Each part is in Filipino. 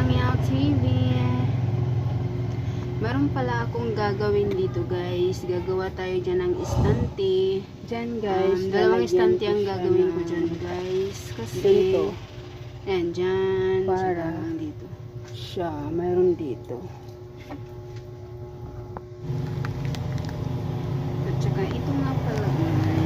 Hangout TV. Meron pala akong gagawin dito guys. Gagawa tayo dyan ng istante. Dyan guys. Um, dalawang istante ang gagawin ko dyan guys. Kasi. Dito. Yan dyan. Para. Siya dito. Siya. Meron dito. At saka ito nga pala guys.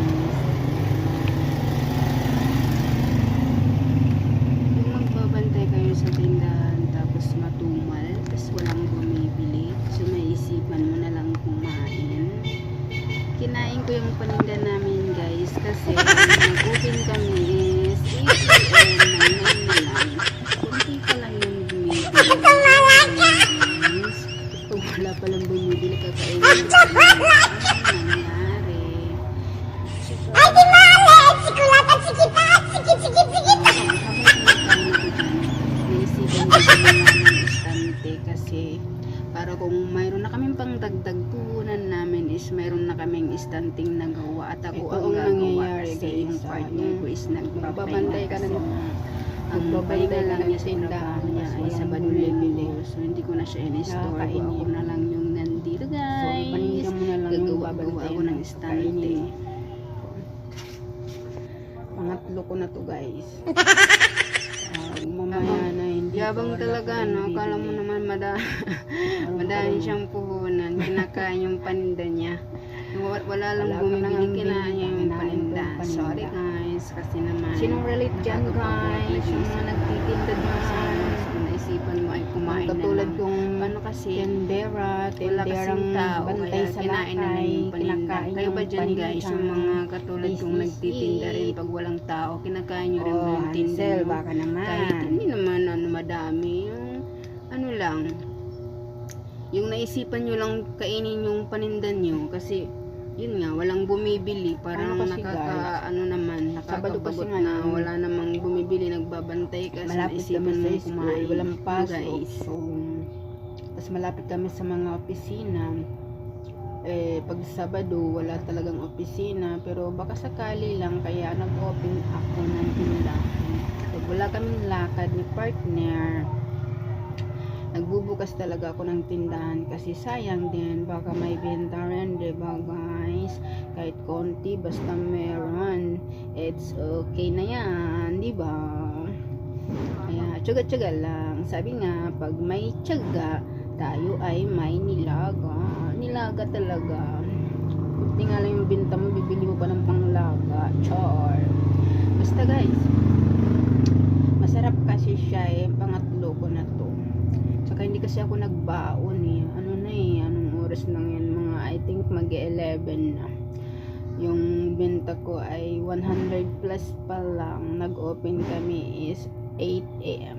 Kakainin? Ay, di sikip, sikip! Naisipan ko sila ng istante kasi para kung mayroon na kaming pang dagdag puhunan namin is mayroon na kaming istanting nagawa at ako Ito ang gagawa kasi yung partner ko is magbabantay ka na ang lang ng niya sa trabaho niya ay sa bumibili. so hindi ko na siya in-store ko na to guys. Ah, mamaya na hindi Yabang talaga, no? Kala mo naman mada madami siyang puhunan. Kinakain yung paninda niya. Wala, wala lang bumibili, kinain niya yung paninda. Sorry guys, kasi naman. Sinong relate dyan guys? Yung mga nagtitinda dyan. So, naisipan mo ay kumain na Katulad lang. kong Paano kasi? tendera, tenderang tao, bantay kaya sa kinain na lang yung paninda. Kayo yung ba dyan guys, yung mga katulad kong nagtitinda rin pag walang tao, kinakain nyo rin Oh, yung tinda Hansel, nyo. baka naman. Kahit hindi naman ano madami, yung ano lang, yung naisipan nyo lang kainin yung paninda nyo kasi yun nga, walang bumibili. Parang Ano nakaka, guys? ano naman, Sabado kasi nga na wala namang bumibili, nagbabantay kasi malapit naisipan kami mo kumain. walang pasok. Guys. So, tapos malapit kami sa mga opisina. Eh, pag Sabado, wala talagang opisina. Pero baka sakali lang, kaya nag-open ako ng tindahan. Pag wala kaming lakad ni partner, nagbubukas talaga ako ng tindahan kasi sayang din. Baka may benta rin diba guys? Kahit konti basta meron. It's okay na yan diba kaya tsaga-tsaga lang. Sabi nga pag may tsaga tayo ay may nilaga. Nilaga talaga. Buti nga lang yung binta mo bibili mo pa ng panglaga. Char. Basta guys masarap kasi siya eh. Pangatlo ko na to Tsaka hindi kasi ako nagbaon eh. Ano na eh, anong oras lang yan? Mga I think mag 11 na. Yung benta ko ay 100 plus pa lang. Nag-open kami is 8 a.m.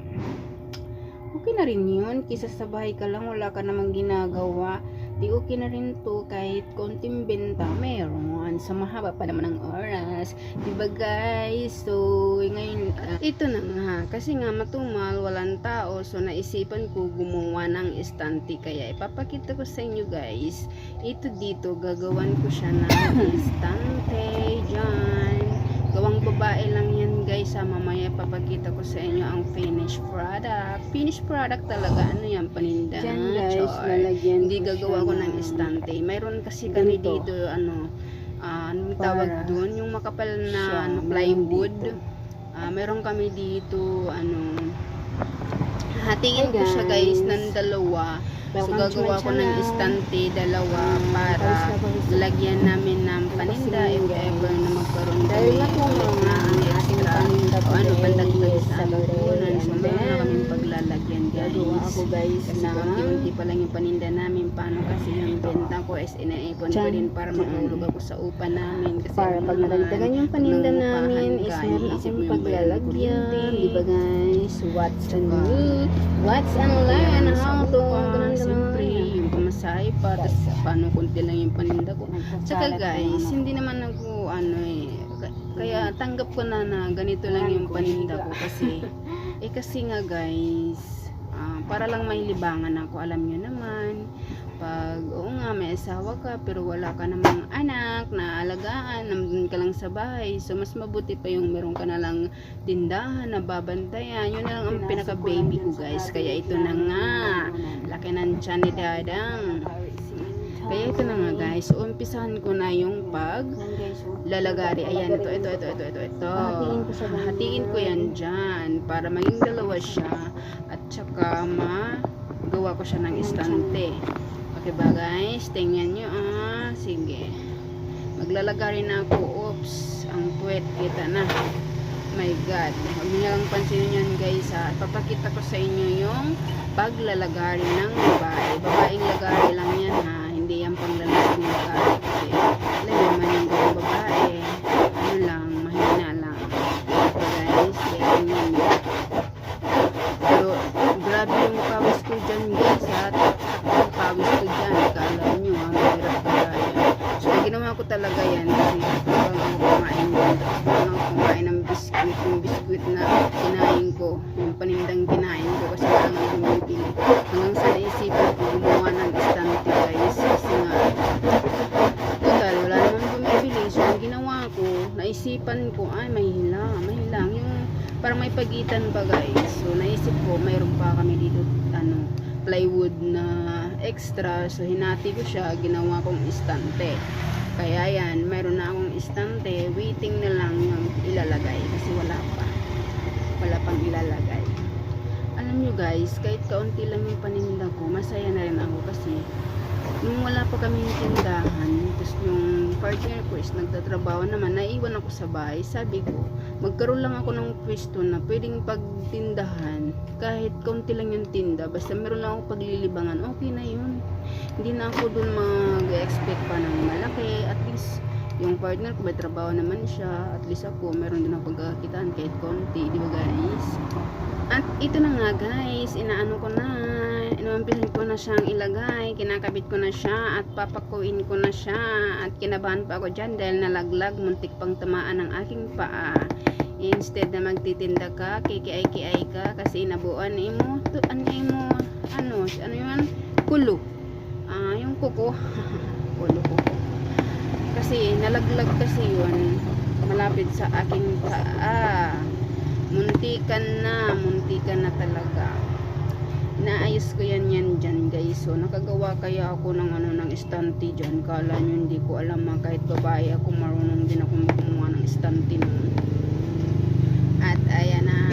Okay na rin yun. Kisa sa bahay ka lang, wala ka namang ginagawa. Di okay na rin to kahit konting benta meron. Sa mahaba pa naman ang oras. Diba guys? So, ngayon, ah, ito na nga. Kasi nga matumal, walang tao. So, naisipan ko gumawa ng estante. Kaya ipapakita ko sa inyo guys. Ito dito, gagawan ko siya ng estante. Diyan. Gawang babae lang yan guys. Ha? Mamaya papakita ko sa inyo ang finished product. Finished product talaga. Ano yan? Paninda. Diyan guys, Char. lalagyan Hindi gagawa ko ng estante. Mayroon kasi kami dito, ano, ah, anong tawag doon? Yung makapal na ano, plywood. Ah, meron kami dito, ano, hatiin Hey, ko siya guys ng dalawa. So, gagawa ko ng estante, dalawa, para na lagyan namin ng paninda if ever na magkaroon Dahil kami nga po ulit mga o ano, pandagdag sa puhunan. So, meron na kaming paglalagyan Gagawa guys. ako guys Kasi na konti-unti pa lang yung paninda namin. Paano kasi yung benta ko is inaipon ko din para dyan. matulog ako sa upa namin. Kasi para ano pag nadagdagan yung paninda namin is meron akong paglalagyan. Di ba guys? What's Tsaka, new? What's online? Sa How to? siyempre, yung pamasahe pa, tapos paano kunti lang yung paninda ko. Tsaka guys, hindi naman ako ano kaya tanggap ko na na ganito lang yung paninda ko kasi eh kasi nga guys, ah, para lang may libangan ako, alam nyo naman, pag, oo nga, may asawa ka, pero wala ka namang anak na alagaan, nandun ka lang sa bahay. So, mas mabuti pa yung meron ka na lang tindahan na babantayan. Yun na lang ang pinaka-baby ko, guys. Kaya ito na nga. Laki ng tiyan ni Dadang. Kaya ito na nga, guys. So, umpisahan ko na yung pag lalagari. Ayan, ito, ito, ito, ito, ito, ito. Hahatiin ko yan dyan para maging dalawa siya at saka magawa ko siya ng istante. Okay ba guys? Tingnan nyo ah. Sige. Maglalagari na ako. Oops. Ang puwet. Kita na. My God. Huwag nyo lang pansinin yan guys ha. Papakita ko sa inyo yung paglalagari ng babae. Babaeng lagari lang yan ha. Hindi yan pang lalaking lagari. Kasi alam nyo yung gawang babae. Ano lang. Mahina lang. So guys. Ganyan. Pero grabe yung pawis ko dyan guys ha. Yung pawis ko dyan. Kala nyo ha. Mahirap kaya. So ginawa ko talaga yan. Kasi habang ako kumain yan. Ako kumain ng biskuit. Yung biskuit na kinain ko. Yung panindang kinain ko. Kasi wala nang bumibili. Hanggang sa naisipan ko gumawa ng istante guys. Kasi nga Total, wala namang bumibili. So, ang ginawa ko, naisipan ko, ay, mahila, mahila. Yung, parang may pagitan pa, guys. So, naisip ko, mayroon pa kami dito, ano, plywood na extra. So, hinati ko siya, ginawa kong istante. Kaya yan, mayroon na akong istante, waiting na lang yung ilalagay. Kasi wala pa. Wala pang ilalagay. Alam nyo guys, kahit kaunti lang yung paninda ko, masaya na rin ako kasi nung wala pa kaming tindahan, tapos yung partner ko is nagtatrabaho naman, naiwan ako sa bahay, sabi ko, magkaroon lang ako ng pwesto na pwedeng pagtindahan, kahit kaunti lang yung tinda, basta meron lang ako paglilibangan, okay na yun. Hindi na ako dun mag-expect pa ng malaki, at least yung partner ko may trabaho naman siya, at least ako meron din ako pagkakitaan kahit konti, di ba guys? At ito na nga guys, inaano ko na, inumpisan ko na siyang ilagay, kinakabit ko na siya at papakuin ko na siya at kinabahan pa ako dyan dahil nalaglag, muntik pang tamaan ng aking paa. Instead na magtitinda ka, kikiay-kiay ka kasi inabuan mo, to, ano mo, ano, ano yun, kulo. Ah, yung kuko, kulo kuko. Kasi nalaglag kasi yun, malapit sa aking paa muntikan na muntikan na talaga inaayos ko yan yan dyan guys. So nakagawa kaya ako ng ano ng estante dyan. Kala nyo hindi ko alam ha, kahit babae ako marunong din ako gumawa ng estante nun. At ayan na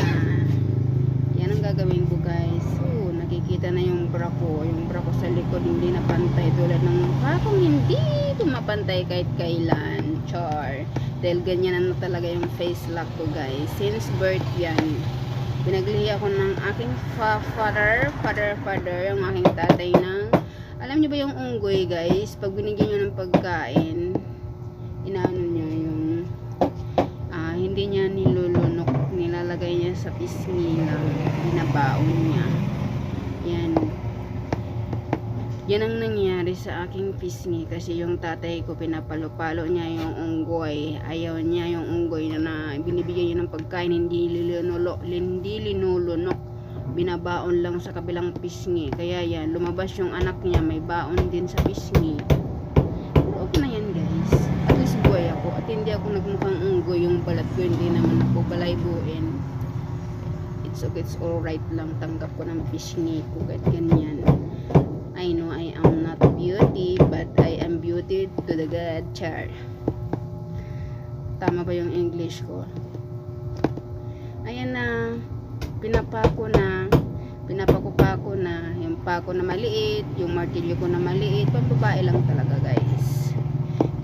yan ang gagawin ko guys. So nakikita na yung bra ko. Yung bra ko sa likod hindi na pantay tulad ng mukha kong hindi pumapantay kahit kailan. Char. Dahil ganyan na talaga yung face lock ko guys. Since birth yan pinaglihi ako ng aking fa father father father yung aking tatay ng alam niyo ba yung unggoy guys? Pag binigyan nyo ng pagkain inaano niya yung ah, hindi niya nilulunok nilalagay niya sa pisngi lang binabaon niya. Yan yan ang nangyari sa aking pisngi kasi yung tatay ko pinapalo-palo niya yung unggoy. Ayaw niya yung unggoy na, na binibigyan niya ng pagkain hindi linulo, hindi linulunok. Binabaon lang sa kabilang pisngi. Kaya yan, lumabas yung anak niya may baon din sa pisngi. Okay na yan guys. At least buhay ako. At hindi ako nagmukhang unggoy yung balat ko. Hindi naman ako balaybuin. It's okay, it's alright lang. Tanggap ko ng pisngi ko. Kahit ganyan. God, char. Tama ba yung English ko? Ayan na, pinapako na, pinapako pa ako na, yung pako na maliit, yung martilyo ko na maliit, pambabae lang talaga guys.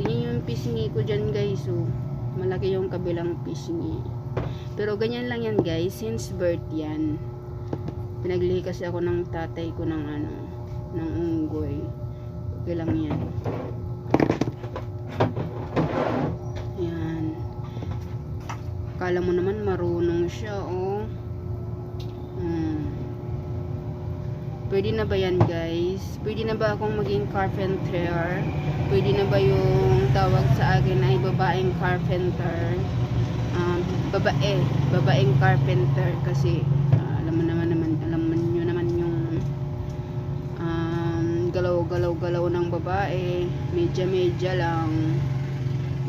Tingnan yung pisngi ko dyan guys, oh. Malaki yung kabilang pisngi. Pero ganyan lang yan guys, since birth yan. Pinaglihi kasi ako ng tatay ko ng ano, ng unggoy. Okay lang. Yan. Kala mo naman marunong siya, oh. Hmm. Pwede na ba yan, guys? Pwede na ba akong maging carpenter? Pwede na ba yung tawag sa akin ay babaeng carpenter? Um, babae. Babaeng carpenter kasi ah, alam mo naman naman, alam mo nyo naman yung um, galaw-galaw galaw ng babae. Medya-medya lang.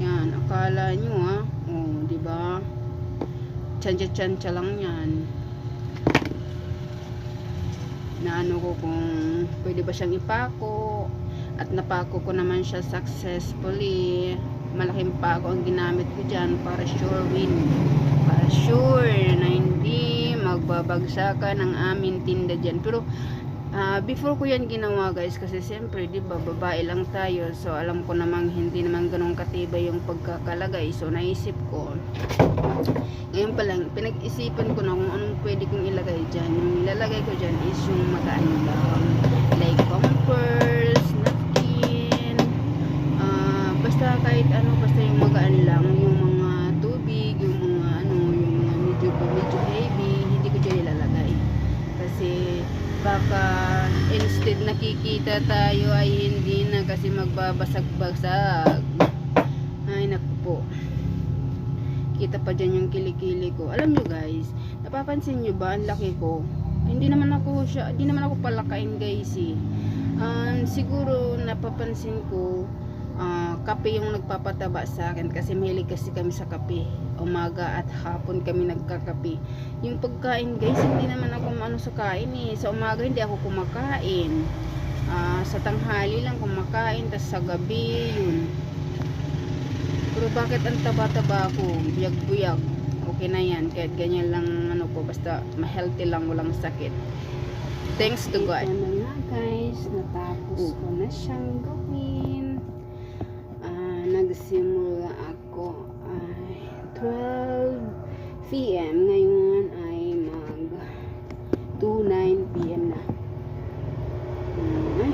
Yan, akala nyo ha. Tsansya-tsansya lang yan. Na ano ko kung pwede ba siyang ipako. At napako ko naman siya successfully. Malaking pako ang ginamit ko dyan para sure win. Para sure na hindi magbabagsakan ang aming tinda dyan. Pero Ah, before ko yan ginawa guys kasi siyempre 'di ba babae lang tayo so alam ko namang hindi naman ganun katibay yung pagkakalagay. So naisip ko ngayon pa lang pinag-isipan ko na kung anong pwede kong ilagay dyan. Yung ilalagay ko dyan is yung magaan lang like pampers napkin ah, basta kahit ano basta yung magaan lang yung baka instead nakikita tayo ay hindi na kasi magbabasag-basag. Ay naku po. Kita pa dyan yung kilikili ko. Alam nyo guys napapansin nyo ba? Ang laki ko. Hindi naman ako siya hindi naman ako palakain guys eh. Um, siguro napapansin ko ah, kape yung nagpapataba sa akin kasi mahilig kasi kami sa kape umaga at hapon kami nagkakape. Yung pagkain guys hindi naman ako ano sa kain eh. Sa umaga hindi ako kumakain. Ah, sa tanghali lang kumakain tas sa gabi yun. Pero bakit ang taba-taba ko buyag-buyag. Okay na yan. Kahit ganyan lang ano ko basta ma-healthy lang walang sakit. Thanks to God. Ito na nga guys, natapos Oh. ko na siyang gawin. Ah, nagsimula ako 12 p.m. Ngayon ay mag 2.9 p.m. na. Hmm, Ay,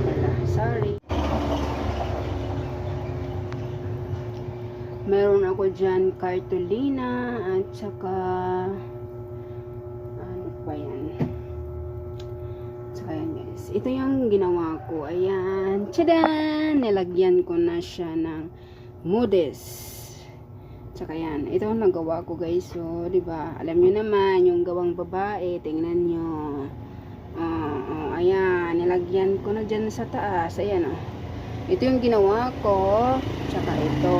wala. Sorry. Meron ako dyan cartolina at saka ano pa yan Saka yan guys. Ito yung ginawa ko. Ayan. Tchadan! Nilagyan ko na siya ng modest. Tsaka yan. Ito ang nagawa ko guys. So, di ba Alam nyo naman, yung gawang babae. Tingnan nyo. Oh, oh, ayan. Nilagyan ko na dyan sa taas. Ayan oh. Ito yung ginawa ko. Tsaka ito.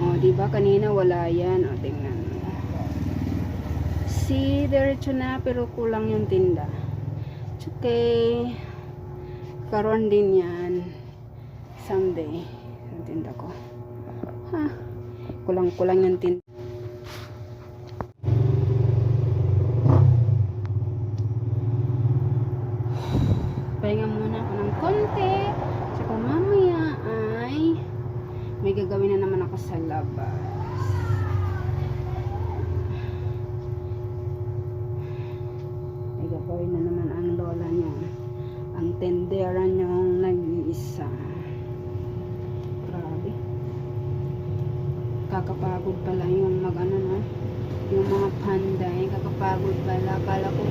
Oh, di ba Kanina wala yan. Oh, tingnan. Si diretso na pero kulang yung tinda. Okay. Karon din yan. Someday. Ang tinda ko. Ha? Kulang-kulang yung tinda. Pahinga muna ako ng konti. Saka mamaya ay may gagawin na naman ako sa labas. May gagawin na naman ang lola niya. Ang tendera niyong nag-iisa. Grabe. Kakapagod pala yung mag ano no? Yung mga panday. Kakapagod pala. Kala ko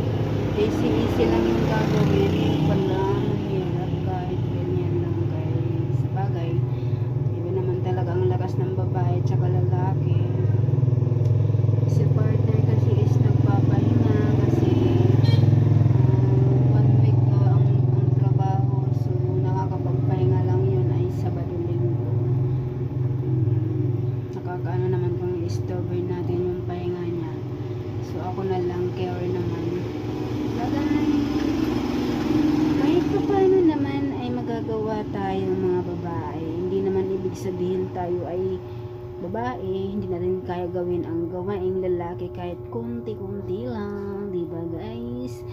easy-easy lang yung gagawin. Yung pala mahirap kahit ganyan lang guys. Sa bagay, iba naman talaga ang lakas ng babae tsaka lalaki. Si partner kasi is nagpapahinga kasi uh, one week uh, ang, ang trabaho so nakakapagpahinga lang yun ay Sabado Linggo. Nakakaano naman kung i-stubborn natin yung pahinga niya. So ako na lang care naman. Bagay. Kahit pa paano naman ay magagawa tayo mga babae. Hindi naman ibig sabihin tayo ay babae, hindi natin kaya gawin ang gawaing lalaki kahit konti-konti lang, di ba guys?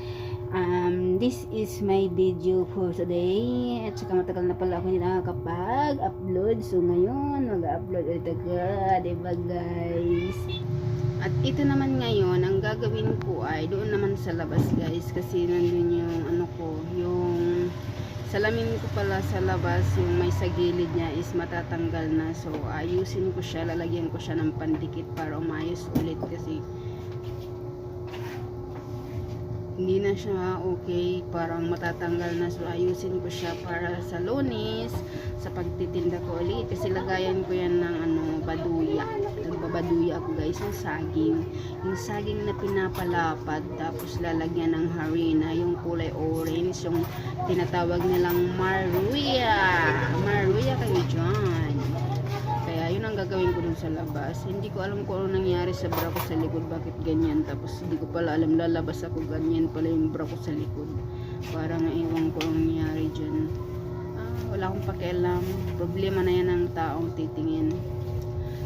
Um, this is my video for today. At saka matagal na pala ako hindi nakakapag-upload. So ngayon, mag-upload ulit agad, di ba guys? At ito naman ngayon, ang gagawin ko ay doon naman sa labas guys. Kasi nandun yung ano ko, yung salamin ko pala sa labas, yung may sa gilid niya is matatanggal na. So ayusin ko siya, lalagyan ko siya ng pandikit para umayos ulit kasi hindi na siya okay, parang matatanggal na. So, ayusin ko siya para sa lunes, sa pagtitinda ko ulit. Kasi lagayan ko yan ng ano, baduya. Nagbabaduya ako guys, yung saging. Yung saging na pinapalapad, tapos lalagyan ng harina, yung kulay orange, yung tinatawag nilang maruya. Maruya kayo dyan. Gagawin ko dun sa labas. Hindi ko alam kung ano nangyari sa bra ko sa likod, bakit ganyan. Tapos hindi ko pala alam lalabas ako ganyan pala yung bra ko sa likod. Parang naiwan ko ang nangyari dyan. Ah, wala akong pakialam. Problema na yan ng taong titingin.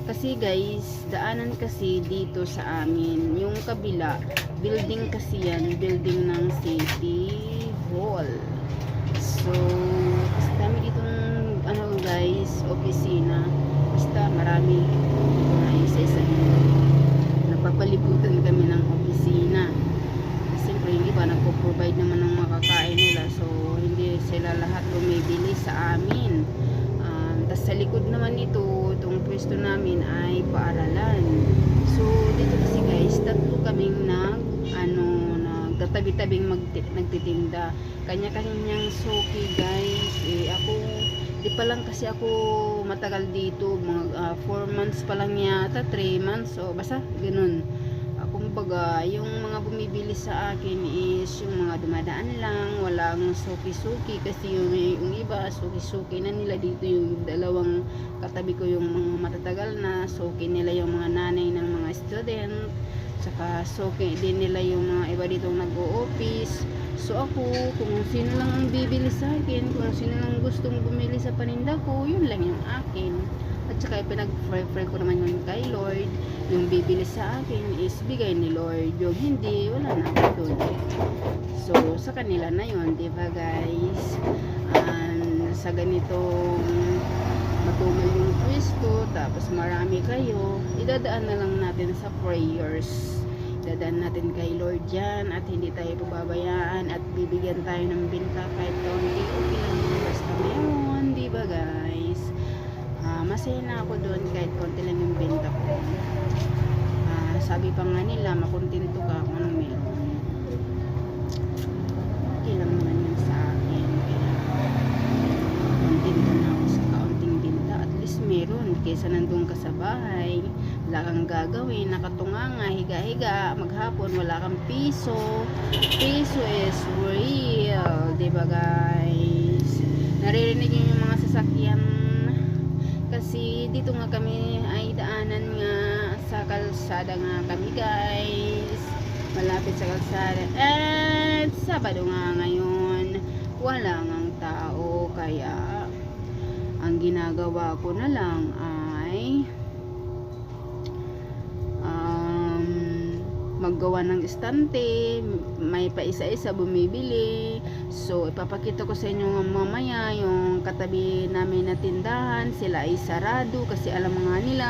Kasi guys, daanan kasi dito sa amin. Yung kabila, building kasi yan. Building ng City Hall. So, kasi dami ditong ano guys, opisina. Basta marami. Na isa-isa. Napapalibutan kami ng opisina. Siyempre, hindi ba nagpo-provide naman ng makakain nila. So, hindi sila lahat bumibili sa amin. Um, Tapos sa likod naman nito, itong pwesto namin ay paaralan. So, dito kasi guys, tatlo kaming nag, ano, nagtatabi-tabing nagtitinda. Kanya-kanyang soki guys. Eh, ako, di pa lang kasi ako matagal dito. Mga 4 months pa lang yata, 3 months. O, basta, ganun. Ah, kumbaga, yung mga bumibili sa akin is yung mga dumadaan lang, walang suki-suki kasi yung, yung iba, suki-suki na nila dito yung dalawang katabi ko yung mga matatagal na, suki nila yung mga nanay ng mga student, tsaka suki din nila yung mga iba dito nag-o-office. So ako, kung sino lang ang bibili sa akin, kung sino lang gustong bumili sa paninda ko, yun lang yung akin. At saka pinag-prefer ko naman yun kay Lord. Yung bibili sa akin is bigay ni Lord. Yung hindi, wala na ako doon. So, sa kanila na yun, di ba guys? And, sa ganitong matumal yung pwesto, tapos marami kayo, idadaan na lang natin sa prayers. Idadaan natin kay Lord yan at hindi tayo pababayaan at bibigyan tayo ng binta kahit kaunti okay lang. Basta meron, di ba guys? Ah, masaya na ako doon kahit konti lang yung benta ko. Ah, sabi pa nga nila, makontento ka kung anong meron. Okay lang naman yun sa akin. Kaya, kontento na ako sa kaunting binta. At least meron. Kesa nandun ka sa bahay, wala kang gagawin, nakatunganga, higa-higa, maghapon, wala kang piso. Piso is real. Diba guys? Naririnig niyo yung mga sasakyan kasi dito nga kami ay daanan nga sa kalsada nga kami guys malapit sa kalsada at Sabado nga ngayon wala ngang tao kaya ang ginagawa ko na lang maggawa ng estante may pa isa-isa bumibili. So ipapakita ko sa inyo mamaya yung katabi namin na tindahan. Sila ay sarado kasi alam nga nila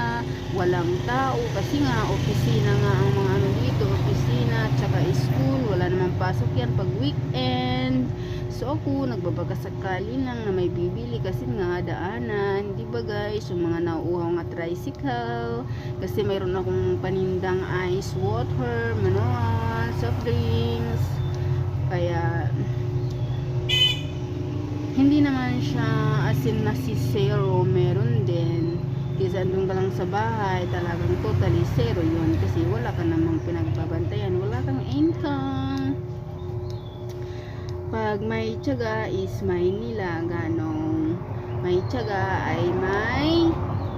walang tao. Kasi nga opisina nga ang mga ano dito opisina tsaka school. Wala namang pasok yan pag weekend So ako, nagbabakasakali lang na may bibili kasi nga daanan, di ba guys, yung mga nauuhaw nga tricycle, kasi mayroon akong panindang ice water, manual, soft drinks, kaya hindi naman siya asin na si zero, meron din. Kasi andun ka lang sa bahay, talagang totally zero yun. Kasi wala ka namang pinagbabantayan, wala kang income pag may tiyaga is may nilaganong may tiyaga ay may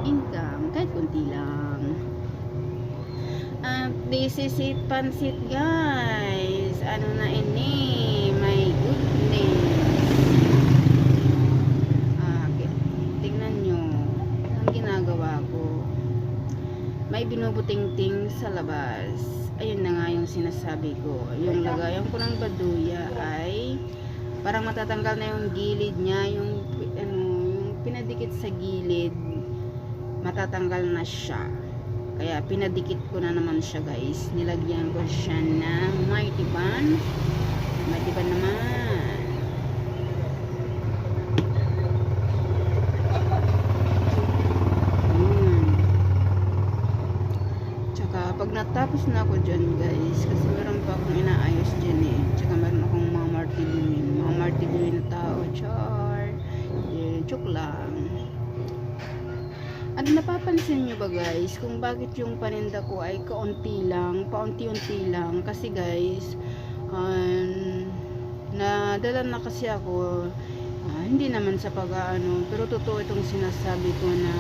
income kahit kunti lang. At this is it pansit guys. Ano na ini my goodness ah, okay. tingnan nyo ang ginagawa ko may binubuting-ting sa labas. Ayun na nga yung sinasabi ko. Yung lagayan ko ng baduya ay parang matatanggal na yung gilid niya yung, ano, yung pinadikit sa gilid matatanggal na siya. Kaya pinadikit ko na naman siya guys. Nilagyan ko siya ng mighty ban mighty ban naman Ayun. Natapos na ako dyan guys, kasi meron pa akong inaayos dyan eh. Tsaka meron akong mga martiluin. Mga martiluin na tao. Char. Eh, joke lang. At napapansin nyo ba guys, kung bakit yung paninda ko ay kaunti lang, paunti-unti lang. Kasi guys, um, nadala na kasi ako, ah, hindi naman sa pag-ano, pero totoo itong sinasabi ko na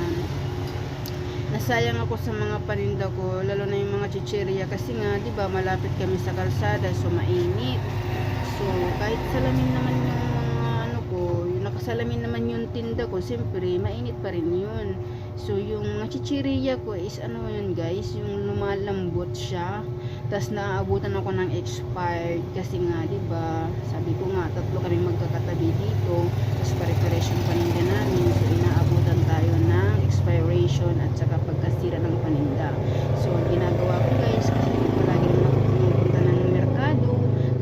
nasayang ako sa mga paninda ko, lalo na yung mga chichirya kasi nga, 'di ba, malapit kami sa kalsada, so mainit. So, kahit salamin naman yung mga ano ko, yung nakasalamin naman yung tinda ko, siyempre, mainit pa rin yun. So, yung mga chichirya ko is ano yun guys, yung lumalambot siya. Tapos naaabutan ako ng expired kasi nga, 'di ba? Sabi ko nga tatlo kami magkakatabi dito. Tapos pare-pares yung paninda namin. So inaabutan tayo ng expiration at saka pagkasira ng paninda. So ang ginagawa ko guys kasi palagi naman ako pumupunta ng merkado.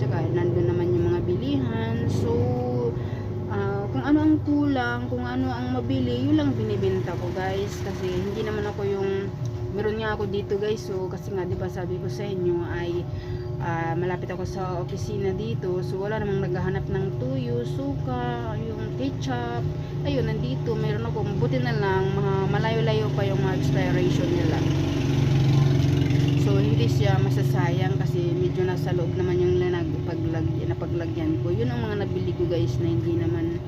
Tsaka nandun naman yung mga bilihan. So ah, kung ano ang kulang, kung ano ang mabili, yun lang binibenta ko guys. Kasi hindi naman ako yung meron nga ako dito guys so kasi nga di ba sabi ko sa inyo ay ah, malapit ako sa opisina dito so wala namang naghahanap ng tuyo, suka, yung ketchup ayun nandito meron ako buti na lang malayo-layo pa yung mga expiration nila so hindi siya masasayang kasi medyo nasa loob naman yung lanag paglagyan, napaglagyan ko yun ang mga nabili ko guys na hindi naman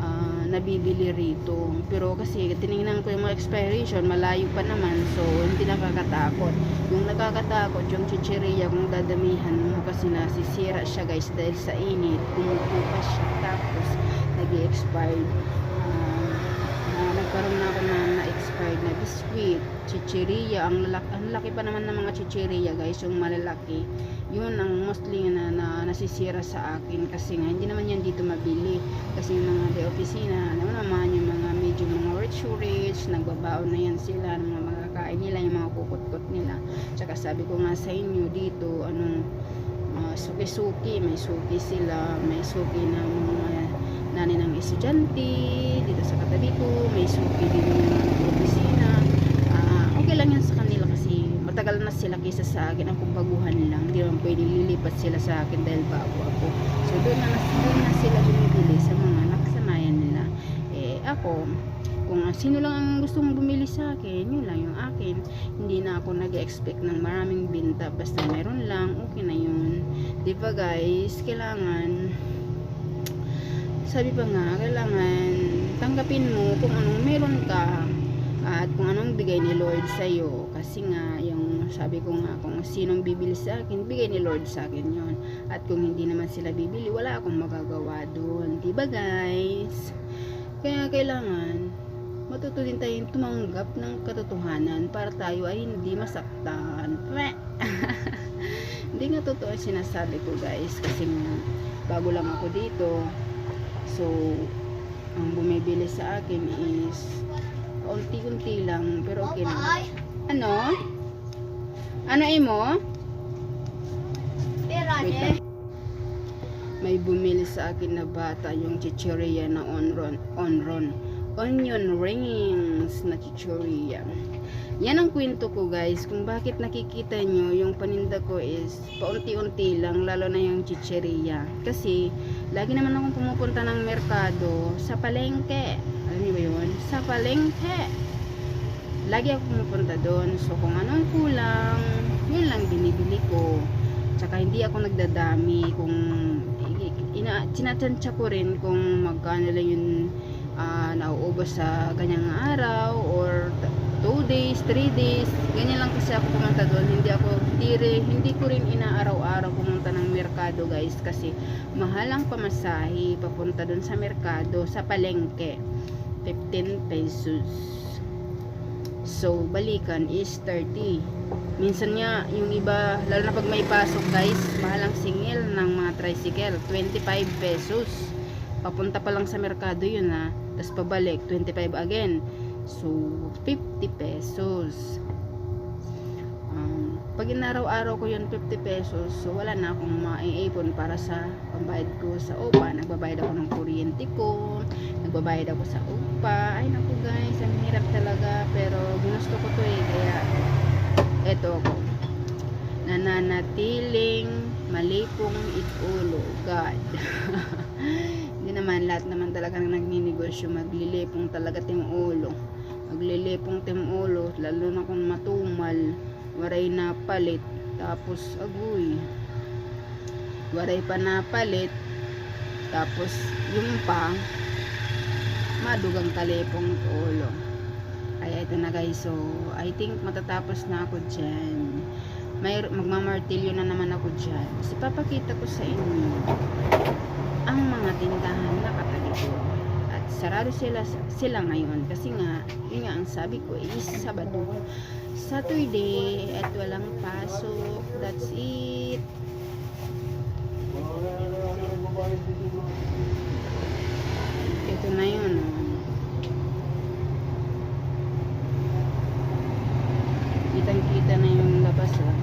ah, nabibili rito. Pero kasi tiningnan ko yung mga expiration, malayo pa naman. So, hindi nakakatakot. Yung nakakatakot, yung chichirya, kung dadamihan mo kasi nasisira siya guys dahil sa init. Pumupupa siya. Tapos, nag expired Ah, nagkaroon na ako na na-expired na biscuit, chichirya. Ang lalaki, ang laki pa naman ng mga chichirya guys, yung malalaki. Yun ang mostly na, na nasisira sa akin kasi nga hindi naman yan dito mabili. Kasi yung mga de opisina, alam naman yung mga medyo mga rich rich, nagbabaon na yan sila ng mga makakain nila, yung mga kukot-kot nila. Tsaka sabi ko nga sa inyo dito, anong ah, suki-suki, may suki sila, may suki ng mga nani ng estudyante dito sa katabi ko may suki din mga opisina. Ah, okay lang yan sa kanila kasi matagal na sila kaysa sa akin. Ang kumbaguhan lang hindi naman pwedeng lilipat sila sa akin dahil bago ako. So doon na, doon na sila bumibili sa mga nakasanayan nila. Eh ako kung sino lang ang gustong bumili sa akin yun lang yung akin. Hindi na ako nag-expect ng maraming binta. Basta meron lang okay na yun. Di ba guys? Kailangan sabi pa nga, kailangan tanggapin mo kung anong meron ka at kung anong bigay ni Lord sa iyo kasi nga yung sabi ko nga kung sinong bibili sa akin bigay ni Lord sa akin yon at kung hindi naman sila bibili wala akong magagawa doon diba guys? Kaya kailangan matuto din tayong tumanggap ng katotohanan para tayo ay hindi masaktan. Hindi nga totoo sinasabi ko guys. Kasi nga bago lang ako dito So, ang bumibili sa akin is unti-unti lang, pero okay na. Ano? Ano imo? Wait lang. May bumili sa akin na bata yung chichirya na onron, onron. Onion rings na chichirya. Yan ang kwento ko guys, kung bakit nakikita nyo yung paninda ko is paunti-unti lang, lalo na yung chichirya. Kasi, lagi naman akong pumupunta ng merkado sa palengke. Alam niyo ba yun? Sa palengke. Lagi ako pumupunta doon. So, kung anong kulang, yun lang binibili ko. Tsaka hindi ako nagdadami kung ina, tinatansya ko rin kung magkano lang yung ah, nauubos sa ganyang araw or 2 days, 3 days. Ganyan lang kasi ako pumunta doon. Hindi ako rin, hindi ko rin inaaraw-araw pumunta ng merkado, guys, kasi mahal ang pamasahe papunta doon sa merkado sa palengke. 15 pesos. So, balikan is 30. Minsan nga, yung iba, lalo na pag may pasok guys, mahal ang singil ng mga tricycle. 25 pesos. Papunta pa lang sa merkado yun ha. Tapos pabalik, 25 again. So, 50 pesos. Um, pag inaraw-araw ko yun 50 pesos, so wala na akong maiipon para sa pambayad ko sa upa. Nagbabayad ako ng kuryente ko, nagbabayad ako sa upa. Ay naku guys, ang hirap talaga. Pero ginusto ko to eh, kaya eto ako. Nananatiling mali pong itulo God hindi naman lahat naman talaga ng nagninegosyo maglilipong talaga tim ulo maglilipong tim ulo lalo na kung matumal. Waray na palit tapos agoy. Waray pa na palit tapos yung pa madugang talipong ulo. Kaya ito na guys so I think matatapos na ako dyan. May magmamartilyo na naman ako dyan. Kasi papakita ko sa inyo ang mga tindahan na katabi ko at sarado sila sila ngayon. Kasi nga yun nga ang sabi ko is Sabado. Saturday at walang pasok. That's it. Ito na yun oh. kitang kita na yung labas oh.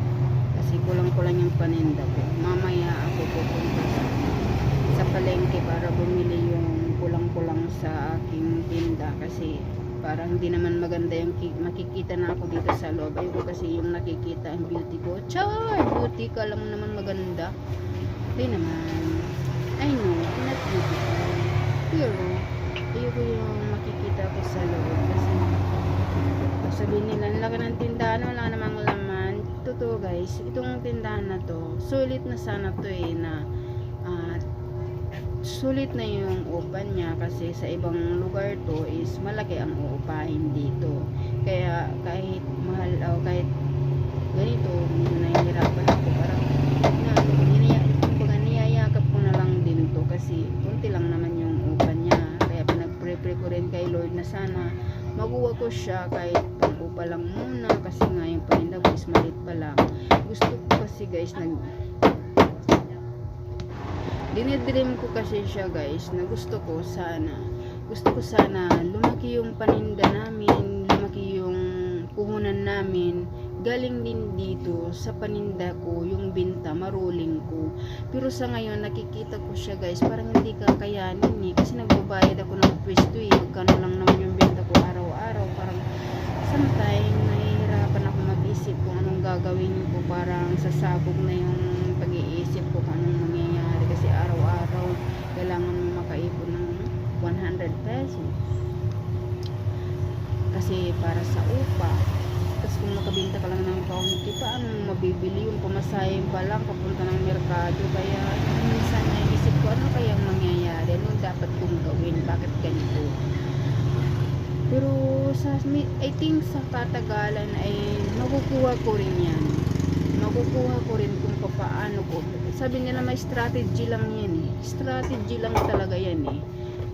kasi kulang kulang yung paninda ko mamaya ako pupunta sa, sa palengke para bumili yung kulang kulang sa aking tinda kasi parang hindi naman maganda yung ki- makikita na ako dito sa loob. Ayoko kasi yung nakikita ang beauty ko. Char! Beauty ka lang naman maganda. Hindi naman. I know not beautiful pero ayoko yung makikita ko sa loob kasi sabihin nila, laki ng tindahan, wala namang laman. Totoo guys, itong tindahan na to, sulit na sana to eh, na sulit na yung upan niya kasi sa ibang lugar to is malaki ang uupahin dito. Kaya kahit mahal, o kahit ganito, medyo nahihirapan ako. Parang, na, niniya, kumbaga, niyayakap ko na lang din to kasi kunti lang naman yung upan niya. Kaya pinag-pray-pray ko rin kay Lord na sana makuha ko siya kahit pang-upa lang muna kasi nga yung paninda is maliit pa lang. Gusto ko kasi guys nag dinidream ko kasi siya guys na gusto ko sana gusto ko sana lumaki yung paninda namin lumaki yung puhunan namin. Galing din dito sa paninda ko yung binta maruling ko. Pero sa ngayon nakikita ko siya guys parang hindi kakayanin eh. Kasi nagbabayad ako ng pwesto eh. Magkano lang naman yung binta ko araw-araw. Parang sometimes nahihirapan ako mag-isip kung anong gagawin ko parang sasabog na yung pag-iisip ko kung anong mangyayari kasi araw-araw kailangan mo makaipon ng 100 pesos. Kasi para sa upa tapos kung nakabinta ka lang ng kaunti paano mabibili yung pamasahin pa lang papunta ng merkado kaya minsan naisip ko ano kayang mangyayari? Ano dapat kong gawin? Bakit ganito? Pero sa I think sa katagalan ay makukuha ko rin yan. Makukuha ko rin kung paano ko. Sabi nila may strategy lang yan eh. Strategy lang talaga yan eh.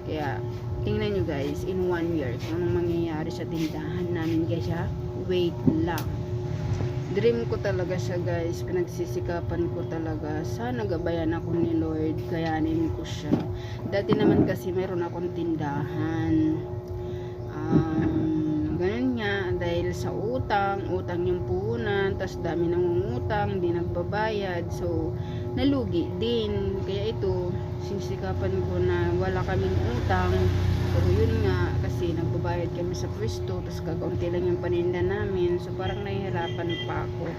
Kaya tingnan nyo guys in one year kung anong mangyayari sa tindahan namin guys ha? Wait lang. Dream ko talaga siya guys. Pinagsisikapan ko talaga. Sana gabayan ako ni Lord. Kayanin ko siya. Dati naman kasi meron akong tindahan. Um, sa utang utang yung puhunan tas dami ng utang di nagbabayad. So nalugi din. Kaya ito sinisikapan ko na wala kaming utang. Pero yun nga kasi nagbabayad kami sa pwesto tapos kakaunti lang yung paninda namin. So parang nahihirapan pa ako.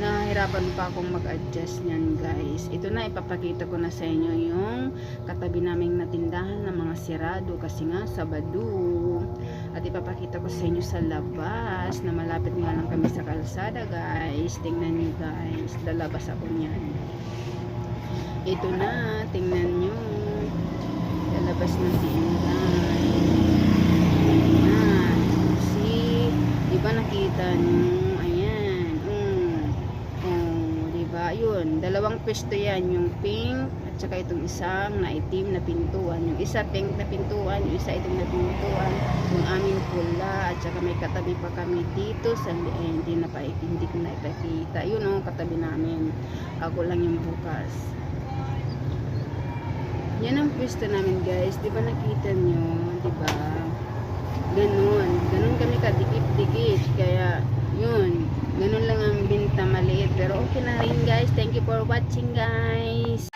Nahihirapan pa akong mag-adjust niyan guys. Ito na ipapakita ko na sa inyo yung katabi naming natindahan ng mga sirado. Kasi nga Sabado at ipapakita ko sa inyo sa labas na malapit nga lang kami sa kalsada guys. Tingnan nyo guys. Lalabas ako niyan. Ito na. Tingnan nyo. Lalabas na si Inday ayan see di ba nakita nyo? Ayan. Mm. oh, di ba yun. Dalawang pwesto yan. Yung pink at saka itong isang na itim na pintuan yung isa pink na pintuan yung isa itim na pintuan yung aming pula at saka may katabi pa kami dito sa eh, hindi na pa hindi ko na ipakita yun oh katabi namin ako lang yung bukas yan ang pwesto namin guys. Di ba nakita nyo? Di ba? Ganun. Ganun kami kadikit-dikit. Kaya, yun. Ganun lang ang binta maliit. Pero okay na rin guys. Thank you for watching guys.